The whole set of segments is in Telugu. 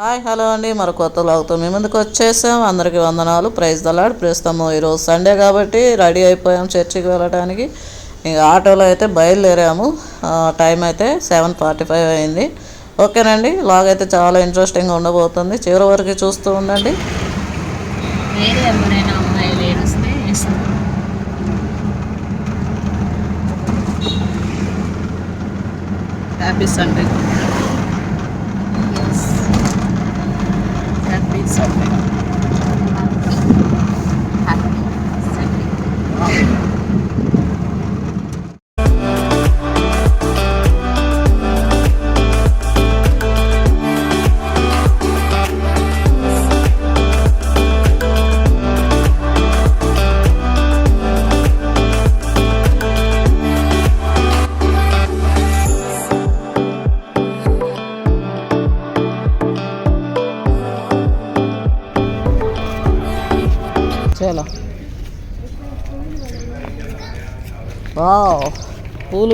హాయ్ హలో అండి. మరి కొత్త లాగుతూ మీ ముందుకు వచ్చేసాం? అందరికీ వందనాలు. ప్రైజ్ దలాడ్ ప్రస్తుతము ఈరోజు సండే కాబట్టి రెడీ అయిపోయాం చర్చికి వెళ్ళడానికి ఇంకా ఆటోలో అయితే బయలుదేరాము. టైం అయితే సెవెన్ ఫార్టీ ఫైవ్ అయింది. ఓకేనండి. లాగ్ అయితే చాలా ఇంట్రెస్టింగ్గా ఉండబోతుంది. చివరి వరకు చూస్తూ ఉండండి. Happy Sunday. హ్యాపీ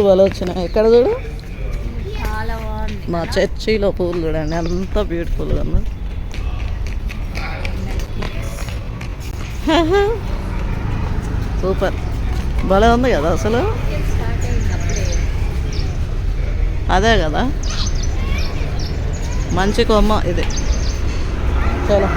పూలు వచ్చినాయి? ఎక్కడ చూడు? మా చర్చిలో పూలు చూడండి ఎంత బ్యూటిఫుల్గా ఉంది. సూపర్. భలే ఉంది కదా అసలు? అదే కదా? మంచి కొమ్మ ఇది. చలో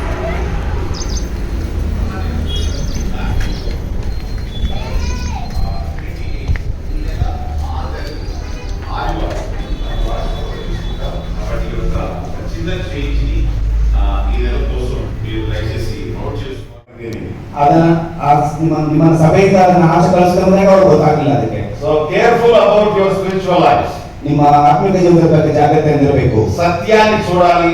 ನಿಮ್ಮ ನಿಮ್ಮ ಸಭೆಯಿಂದ ಅದನ್ನ ಆಚೆ ಕಳಿಸ್ಕೊಂಡ್ರೆ ಅವ್ರು ಗೊತ್ತಾಗಿಲ್ಲ ಅದಕ್ಕೆ so careful about your spiritual life ನಿಮ್ಮ ಆತ್ಮಿಕ ಜೀವನದ ಬಗ್ಗೆ ಜಾಗ್ರತೆಯಿಂದಿರಬೇಕು సత్యాన్ని చూడాలి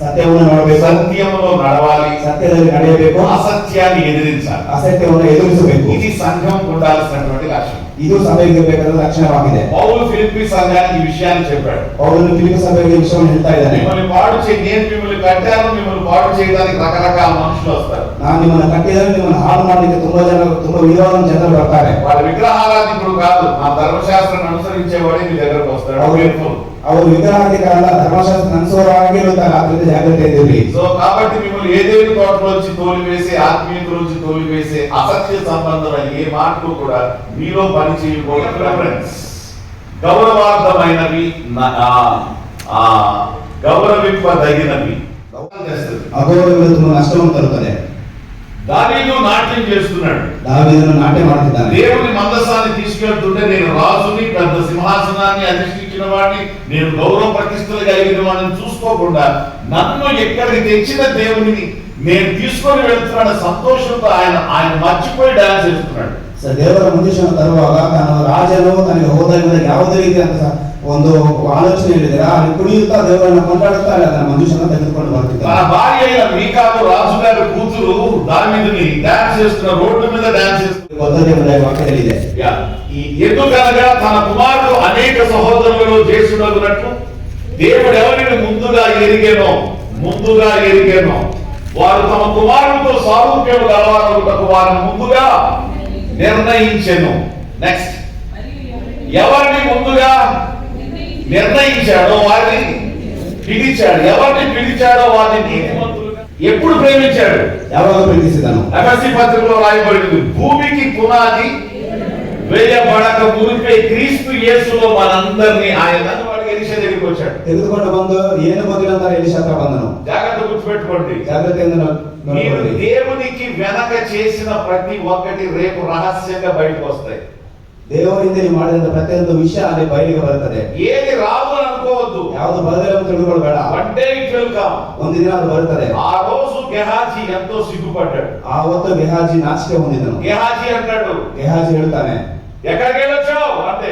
ಸತ್ಯವನ್ನು ನೋಡಬೇಕು సత్యంలో నడవాలి ಸತ್ಯದಲ್ಲಿ ನಡೆಯಬೇಕು అసత్యాన్ని ఎదిరించాలి ಅಸತ್ಯವನ್ನು ಎದುರಿಸಬೇಕು ఇది సంఘం ఉండాల్సినటువంటి లక్ష్యం ಇದು ಸಭೆಗಿರಬೇಕಾದ ಲಕ್ಷಣವಾಗಿದೆ ಪೌಲ್ ಫಿಲಿಪ್ಪಿ ಸಂಘಕ್ಕೆ ಈ ವಿಷಯವನ್ನು చెప్పాడు పౌలు ఫిలిప్పి సభకి ఈ విషయం ಹೇಳ್ತಾ ఇದ್ದಾನೆ మిమ్మల్ని పాడు చేయి నేను మిమ్మల్ని కట్టాను మిమ్మల్ని పాడు చేయడానికి రకరకాల మనుషులు వస్తారు ನಾನು ನಿಮ್ಮನ್ನು ಕಟ್ಟಿದರೆ ನಿಮ್ಮನ್ನು ಹಾಳು ಮಾಡಲಿಕ್ಕೆ ತುಂಬಾ ಜನ ತುಂಬಾ ವಿಧವಾದ ಜನರು ಬರ್ತಾರೆ వాళ్ళ విగ్రహారాధికుడు కాదు నా ధర్మశాస్త్రాన్ని అనుసరించేవాడే మీ దగ్గరకు వస్తాడు ಅವರು ಅವರು ವಿಗ್ರಹಾಧಿಕಾರದ ಧರ್ಮಶಾಸ್ತ್ರ ಅನುಸಾರವಾಗಿ ಇರುತ್ತಾರೆ ಆದ್ರಿಂದ ಜಾಗ್ರತೆ ಇದ್ದೀರಿ ಸೊ ಕಾಬಟ್ಟಿ ఏదేని తోటలోంచి తోలివేసి ఆత్మీయ గురించి తోలివేసే అసత్య సంబంధమైన ఏ మాటలు కూడా మీలో పని గౌరవార్థమైనవి గౌరవింపదగినవి. అగౌరవింపు నష్టం తరుగుతాయి దావీదు నాట్యం చేస్తున్నాడు. దావీదు నాట్యం ఆడుతున్నాడు దేవుని మందసాన్ని తీసుకెళ్తుంటే నేను రాజుని పెద్ద సింహాసనాన్ని అధిష్ఠించిన వాడిని నేను గౌరవ ప్రతిష్టలు కలిగిన వాడిని చూసుకోకుండా నన్ను ఎక్కడికి తెచ్చిన దేవునిని నేను తీసుకొని వెళ్తున్నాడు సంతోషంతో ఆయన ఆయన మర్చిపోయి డాన్స్ చేస్తున్నాడు ಸ- ದೇವರ ಮನುಷ್ಯನ ತರುವಾಗ ತಾನು ರಾಜನು ತನಗೆ ಹೋದ ಮೇಲೆ ಯಾವುದೇ ರೀತಿಯಾದ ಸ- ಒಂದು ಆಲೋಚನೆ ಹೇಳಿದರೆ ಅಲ್ಲಿ ಕುಣಿಯುತ್ತಾ ದೇವರನ್ನ ಕೊಂಡಾಡುತ್ತಾರೆ ಅದನ್ನ ಮನುಷ್ಯನ ತೆಗೆದುಕೊಂಡು మన ಬರ್ತಿದ್ದಾನೆ భార్య అయిన మీకాదు రాజుగారి కూతురు దావీదుని డాన్స్ చేస్తున్న రోడ్డు మీద డాన్స్ చేస్తున్న ಗೊತ್ತದೆ ಎಂಬುದಾಗಿ ವಾಕ್ಯದಲ್ಲಿದೆ యా. ఈ ఎందుకనగా తన కుమారుడు అనేక సహోదరులలో చేసుడగునట్లు దేవుడు ఎవరిని ముందుగా ఎరిగేనో ముందుగా ఎరిగేనో వారు తమ కుమారుడితో సారూప్యం కలవాలకు వారిని ముందుగా నిర్ణయించాను. నెక్స్ట్ ఎవరిని ముందుగా నిర్ణయించాడో వారిని పిలిచాడు. ఎవరిని పిలిచాడో వారిని ఎప్పుడు ప్రేమించాడు? ఎవరో ప్రేమించాను పత్రికలో రాయబడింది. భూమికి పునాది వేయబడక మునిపే క్రీస్తు యేసులో మనందరినీ ఆయన వాడికి ఎలిషా దగ్గరికి వచ్చాడు ತೆಗೆದುಕೊಂಡು ಬಂದು ಏನು ಗೊತ್ತಿಲ್ಲ ಎಲಿಶ ಹತ್ರ ಬಂದನು జాగ్రత్త గుర్తుపెట్టుకోండి ಜಾಗ್ರತೆಯಿಂದ ನೋ- మీరు ನೋಡಿಕೊಳ್ಳಿ. దేవునికి వెనక చేసిన ప్రతి ఒక్కటి రేపు రహస్యంగా బయటకు వస్తాయి ದೇವರಿಂದ ನೀವು ಮಾಡಿದಂತ ಪ್ರತಿಯೊಂದು ವಿಷಯ ಅಲ್ಲಿ ಬಯಲಿಗೆ ಬರುತ್ತದೆ ఏది రాదు అని అనుకోవద్దు ಯಾವುದು ಬರದಿಲ್ಲ ಅಂತ ತಿಳ್ಕೊಳ್ಬೇಡ one day it will come ಒಂದು ದಿನ ಅದು ಬರುತ್ತದೆ ఆ రోజు గెహాజీ ఎంతో సిగ్గుపడ్డాడు ಆವತ್ತು ಗೆಹಾಜಿ ನಾಚಿಕೆ ಹೊಂದಿದನು గెహాజీ అంటాడు ಗೆಹಾಜಿ ಹೇಳ್ತಾನೆ ఎక్కడికి వెళ్ళొచ్చావు అంటే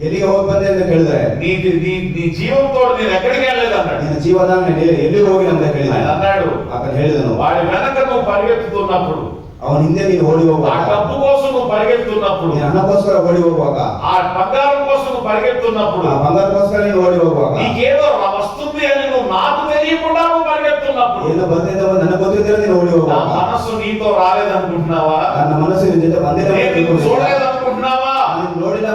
ಎಲ್ಲಿಗೆ ಹೋಗಿ ಬಂದೆ ಅಂತ ಕೇಳಿದ್ರೆ నీ నీ నీ జీవంతో నేను ఎక్కడికి వెళ్ళలేదు అన్నాడు ನಿನ್ನ ಜೀವನ ಎಲ್ಲಿ- ಎಲ್ಲಿಗೆ ಹೋಗಿ ಅಂತ ఆయన ಕೇಳಿದ అన్నాడు ಆತನು ಹೇಳಿದನು వాడి వెనక నువ్వు పరిగెత్తుతున్నప్పుడు ಅವನ ಹಿಂದೆ ನೀನು ಓಡಿ ఆ ಹೋಗುವಾಗ డబ్బు కోసం నువ్వు పరిగెత్తున్నప్పుడు ನೀನು ಹಣಕ್ಕೋಸ್ಕರ ಓಡಿ ಹೋಗುವಾಗ ఆ బంగారం కోసం నువ్వు పరిగెత్తున్నప్పుడు ಆ ಬಂಗಾರಕ್ಕೋಸ್ಕರ ನೀನು ಓಡಿ ಹೋಗುವಾಗ నీకేదో వస్తుంది అని నువ్వు నాకు తెలియకుండా నువ్వు పరిగెత్తున్నప్పుడు ಏನು ಬಂದಿದ್ದ ನನಗೆ ಗೊತ್ತಿದ್ದರೆ ನೀನು ಓಡಿ నా ಹೋಗುವಾಗ మనస్సు నీతో రాలేదనుకుంటున్నావా ನನ್ನ ಮನಸ್ಸು ನಿನ್ನ ಜೊತೆ ಬಂದಿಲ್ಲ ಅಂತ నేను నిన్ను ತಿಳ್ಕೊಂಡಿದ್ದೆ. చూడలేదనుకుంటున్నావా ನಾನು ನೋಡಿಲ್ಲ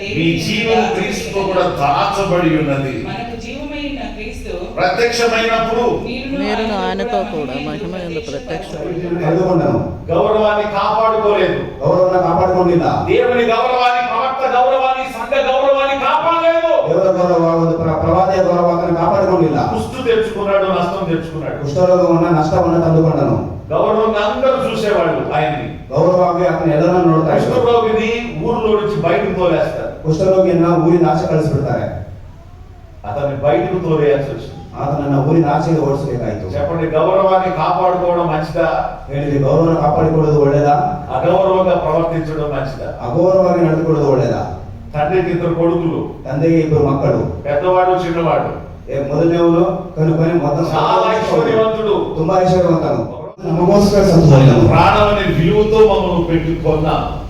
మీ జీవం క్రీస్తు కూడా దాచబడి ఉన్నది. గౌరవాన్ని కాపాడుకోలేదు. కాపాడలేదు. తెచ్చుకున్నాడు నష్టం తెచ్చుకున్నాడు. కుష్ఠరోగం ఉన్న నష్టం ఉన్న తల్లుకున్నాను గౌరవంగా అందరూ చూసేవాళ్ళు ఆయన్ని. ಗೌರವವಾಗಿ ಆತನ ಎಲ್ಲರನ್ನು ನೋಡ್ತಾ ಇದ್ರು కుష్ఠరోగిని ఊర్లో నుంచి బయటకు తోలేస్తారు ಕುಷ್ಠರೋಗಿಯನ್ನ ಊರಿನ ಆಚೆ ಕಳಿಸ್ಬಿಡ್ತಾರೆ అతన్ని బయటకు తోలేయాల్సి వచ్చింది ಆತನನ್ನ ಊರಿನ ಆಚೆಗೆ ಓಡಿಸಬೇಕಾಯ್ತು చెప్పండి గౌరవాన్ని కాపాడుకోవడం మంచిదా ಹೇಳಿದ್ರಿ ಗೌರವನ ಕಾಪಾಡಿಕೊಳ್ಳೋದು ಒಳ್ಳೇದಾ అగౌరవంగా ప్రవర్తించడం మంచిదా ಅಗೌರವವಾಗಿ ನಡೆದುಕೊಳ್ಳೋದು ಒಳ್ಳೇದಾ తండ్రికి ఇద్దరు కొడుకులు ತಂದೆಗೆ ಇಬ್ಬರು ಮಕ್ಕಳು పెద్దవాడు చిన్నవాడు ಏ, ಮೊದಲನೇವನು ಕನು ಕೊನೆ ಮೊದಲ చాలా ఐశ్వర్యవంతుడు ತುಂಬಾ ಐಶ್ವರ್ಯವಂತನು ನಮಗೋಸ್ಕರ ಸಂತೋಷನು ప్రాణం అనే విలువతో మమ్మల్ని పెట్టుకున్న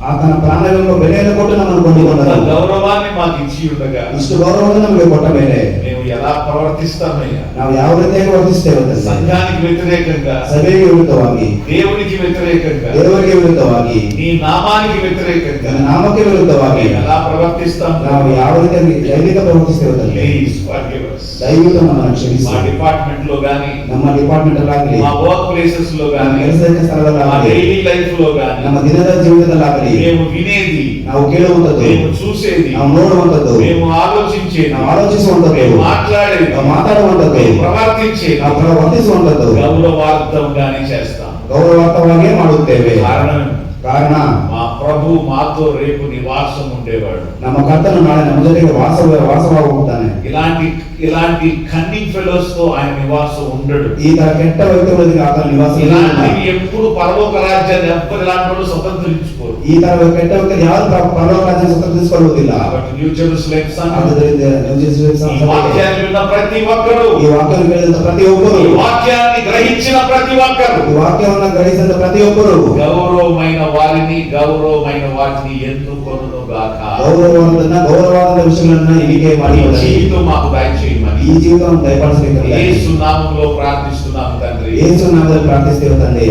ಆತನ ಪ್ರಾಣವೆಂಬ ಬೆಲೆಯನ್ನು ಕೊಟ್ಟು ನಮ್ಮನ್ನು ಕೊಂಡಿಕೊಂಡನು గౌరవాన్ని మాకు ఇచ్చి ఉండగా ಇಷ್ಟು ಗೌರವವನ್ನು ನಮಗೆ ಕೊಟ್ಟ ಮೇಲೆ మేము ఎలా ప్రవర్తిస్తామయ్యా ನಾವು ಯಾವ ರೀತಿಯಾಗಿ ವರ್ತಿಸ್ತೇವೆ ತಂದೆ? సంఘానికి వ్యతిరేకంగా ಸಭೆಗೆ ವಿರುದ್ಧವಾಗಿ దేవునికి వ్యతిరేకంగా ದೇವರಿಗೆ ವಿರುದ್ಧವಾಗಿ నీ నామానికి వ్యతిరేకంగా ನನ್ನ ನಾಮಕ್ಕೆ ವಿರುದ್ಧವಾಗಿ మేము ఎలా ప్రవర్తిస్తాం ನಾವು ಯಾವ ರೀತಿಯಾಗಿ ಜೈವಿಕ ಪ್ರವರ್ತಿಸ್ತೇವೆ ತಂದೆ Please forgive us. ದಯವಿಟ್ಟು ನಮ್ಮನ್ನು ಕ್ಷಮಿಸಿ మా డిపార్ట్మెంట్ లో గాని ನಮ್ಮ ಡಿಪಾರ್ಟ್ಮೆಂಟ್ ಅಲ್ಲಾಗಲಿ మా వర్క్ ప్లేసెస్ లో ನಮ್ಮ గాని ಕೆಲಸದ మా ಸ್ಥಳದಲ್ಲಾಗಲಿ డైలీ లైఫ్ లో గాని ನಮ್ಮ ದಿನದ ಜೀವಿತದಲ್ಲಾಗಲಿ మేము వినేది ನಾವು ಕೇಳುವಂಥದ್ದು మేము చూసేది ನಾವು ನೋಡುವಂಥದ್ದು మేము ఆలోచించేది ನಾವು ಆಲೋಚಿಸುವಂಥದ್ದು మేము మాట్లాడేది ನಾವು ಮಾತಾಡುವಂಥದ್ದು మేము ప్రవర్తించేది ನಾವು ಪ್ರವರ್ತಿಸುವಂಥದ್ದು గౌరవార్థంగానే చేస్తాం ಗೌರವಾರ್ಥವಾಗಿಯೇ ಮಾಡುತ್ತೇವೆ కారణం ಕಾರಣ మా ప్రభు మాతో రేపు నివాసం ఉండేవాడు ನಮ್ಮ ಕರ್ತನು ನಾಳೆ ನಮ್ಮ ಜೊತೆಗೆ ವಾಸ ವಾಸವಾಗಿ ಹೋಗ್ತಾನೆ ఇలాంటి ఇలాంటి కన్నింగ్ ఫెలోస్ తో ఆయన నివాసం ఉండడు ಈ ತರ ಕೆಟ್ಟ ವ್ಯಕ್ತಿಗಳೊಂದಿಗೆ ಆತನ ನಿವಾಸ ಇಲ್ಲ. ఇలాంటివి ఎప్పుడు పరలోక రాజ్యాన్ని ఎవ్వరు ఇలాంటి వాళ్ళు స్వతంత్రించుకోరు ಈ ತರ ಕೆಟ್ಟ ವ್ಯಕ್ತಿ ಯಾರು ಪರಲೋಕ ರಾಜ್ಯ ಸ್ವತಂತ್ರಿಸಿಕೊಳ್ಳುವುದಿಲ್ಲ కాబట్టి న్యూ జెరూసలేం సంఘం ಆದುದರಿಂದ ನೀವು ಜೀಸಸ್ ఈ ಸಭೆಗೆ వాక్యాన్ని విన్న ప్రతి ఒక్కరు ಈ ವಾಕ್ಯವನ್ನು ಕೇಳಿದ ಪ್ರತಿಯೊಬ್ಬರು ఈ వాక్యాన్ని గ్రహించిన ప్రతి ఒక్కరు ಈ ವಾಕ್ಯವನ್ನ ಗ್ರಹಿಸಿದ ಪ್ರತಿಯೊಬ್ಬರು గౌరవమైన వారిని గౌరవమైన వాటిని ఎన్నుకొను గాక ಗೌರವವನ್ನ ಗೌರವಾದ ವಿಷಯಗಳನ್ನ ಎಣಿಕೆ ಮಾಡಿ ఈ జీవితం మాకు దయచేయమని ಈ ಜೀವಿತವನ್ನು ದಯಪಾಲಿಸಬೇಕು యేసు నామములో ప్రార్థిస్తున్నాము తండ్రి ಯೇಸು ನಾಮದಲ್ಲಿ ಪ್ರಾರ್ಥಿಸ್ತೇವೆ ತಂದೆ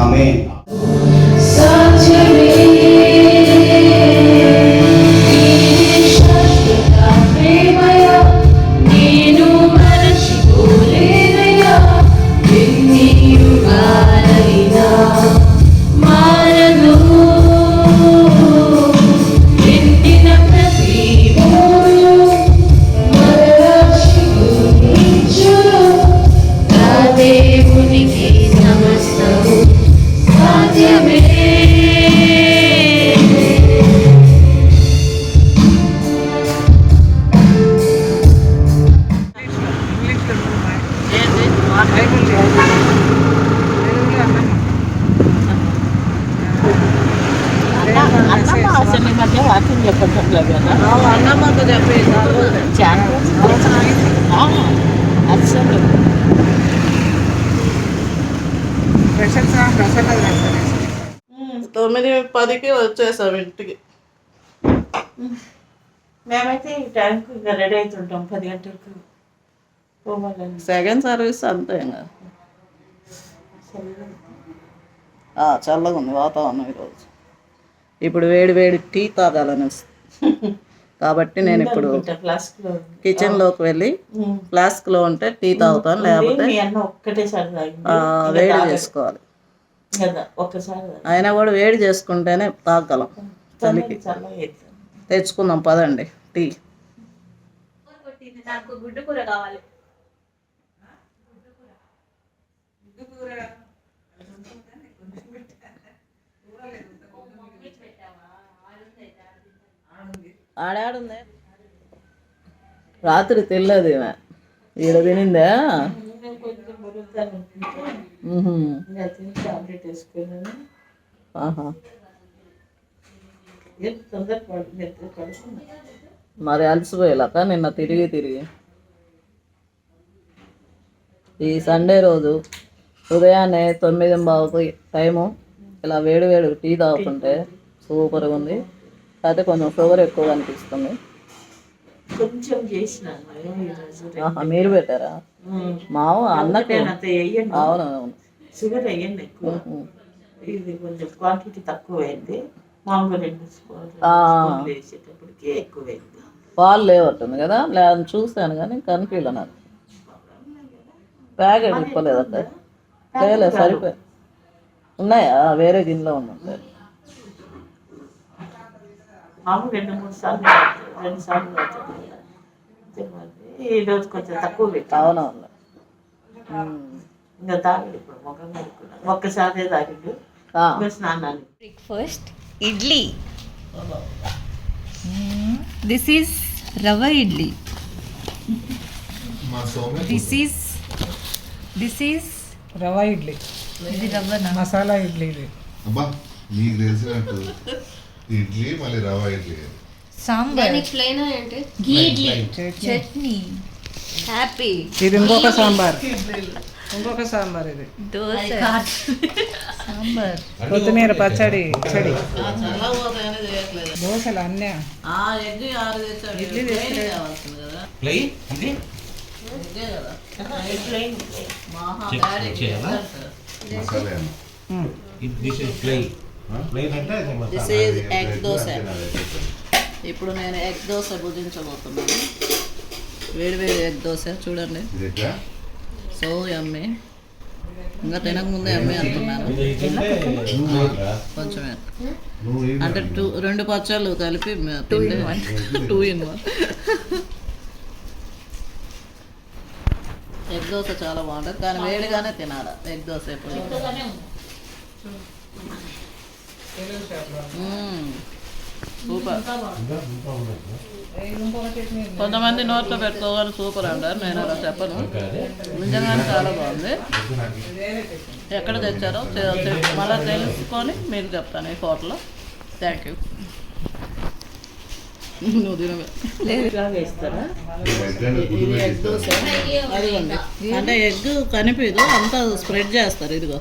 ఆమేన్ such a relief. తొమ్మిది పదికి వచ్చేసాం ఇంటికి. మేమైతే ఈ టైంకి ఇంకా రెడీ అవుతుంటాం పది గంటలకు. పోవాలని. సెకండ్ సర్వీస్ అంతే ఇంకా. చల్లగా ఉంది వాతావరణం ఈరోజు. ఇప్పుడు వేడి వేడి టీ తాగాలని వస్తుంది. కాబట్టి నేను ఇప్పుడు కిచెన్లోకి వెళ్ళి ఫ్లాస్క్లో ఉంటే టీ తాగుతాను లేకపోతే వేడి. చేసుకోవాలి. అయినా కూడా వేడి చేసుకుంటేనే తాగలం చలికి. తెచ్చుకుందాం పదండి టీ. నాకు గుడ్డు కూర కావాలి ఆడాడుందే రాత్రి తినలేదు ఈమె ఈడ తినిందా ఇంకా కొంచెం బరువుతాను అనుకుంటే మ్హూ. ఇంకా తిని టాబ్లెట్ వేసుకున్నాను ఆహా ఏం రాత్రి తెల్లది ఈడ తినిందా? మరి అలసిపోయేలాక నిన్న తిరిగి తిరిగి. ఈ సండే రోజు ఉదయాన్నే తొమ్మిది బాబుకి టైము. ఇలా వేడి వేడి టీ తాగుతుంటే సూపర్గా ఉంది. అయితే కొంచెం షుగర్ ఎక్కువ అనిపిస్తుంది. కొంచెం మీరు పెట్టారా? మావ అన్నకి? అవును అవును షుగర్ వేయండి ఎక్కువ. ఇది కొంచెం క్వాంటిటీ తక్కువ అయింది మామూలుగా రెండు స్పూన్లు ఆ. స్పూన్లు వేసేటప్పటికి ఎక్కువ అయింది పాలు లేవట్టుంది కదా? లేదు చూశాను కానీ కనిపించలే నాకు. ప్యాకెట్ ఇప్పలేదు అక్క చేయలేదు సరిపోయి ఉన్నాయా? వేరే గిన్నెలో ఉన్నాయి. మామూలు రెండు మూడు సార్లు. రెండు సార్లు ఈ రోజు కొంచెం తక్కువ అవునవును ఉమ్. ఇంకా తాగడు ఇప్పుడు ముఖం కడుక్కున్నాను ఒక్కసారి తాగిండు. స్నానానికి. Breakfast idli. This is rava idli. This is this is rava idli. ఇది రవ్వనా? మసాలా ఇడ్లీ ఇది. అబ్బా నీకు తెలిసినట్టు. ఇడ్లీ మళ్ళీ రవా ఇడ్లీ. సాంబార్. ఘీ ఇడ్లీ. చట్నీ. హ్యాపీ ఇది ఇంకొక సాంబార్. ఇంకొక సాంబార్ ఇది. దోశ. సాంబార్. కొత్తిమీర పచ్చడి చెడి ఆ, చల్లబోతాయని చేయట్లేదు. దోశలు అన్నీ. ఆ ఎగ్ ఆరు తెచ్చాడు. Plain this is egg dosa. ఇప్పుడు నేను ఎగ్ దోశ భుజించబోతున్నాను వేడి వేడి ఎగ్ దోశ చూడండి. So yummy. ఇంకా తినకముందే అమ్మి అనుకున్నాను కొంచెమే. నువ్వు ఏం అంటే టూ రెండు పచ్చళ్ళు కలిపి two in one two in one egg dosa చాలా బాగుంటుంది. కానీ వేడిగానే తినాలి? ఎగ్ దోశ ఎప్పుడు. సూపర్. కొంతమంది నోట్లో పెట్టుకోవాలి సూపర్ అంటారు. నేను అలా చెప్పను. నిజంగానే చాలా బాగుంది. ఎక్కడ తెచ్చారో మళ్ళీ తెలుసుకొని మీకు చెప్తాను ఈ ఫోటోలో. థ్యాంక్ యూ నువ్వు తినవే. ఇంకా వేస్తారా? ఎగ్ ఇది దోశ. అదిగోండి. అంటే ఎగ్ కనిపించదు అంతా స్ప్రెడ్ చేస్తారు. ఇదిగో.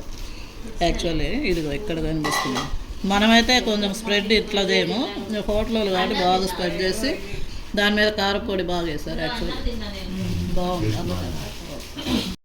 యాక్చువల్లీ ఇదిగో ఇక్కడ కనిపిస్తుంది. మనమైతే కొంచెం స్ప్రెడ్ ఇట్లా చేయము. హోటల్లో కాబట్టి బాగా స్ప్రెడ్ చేసి దాని మీద కారపొడి బాగా వేస్తారు యాక్చువల్లీ బాగుంది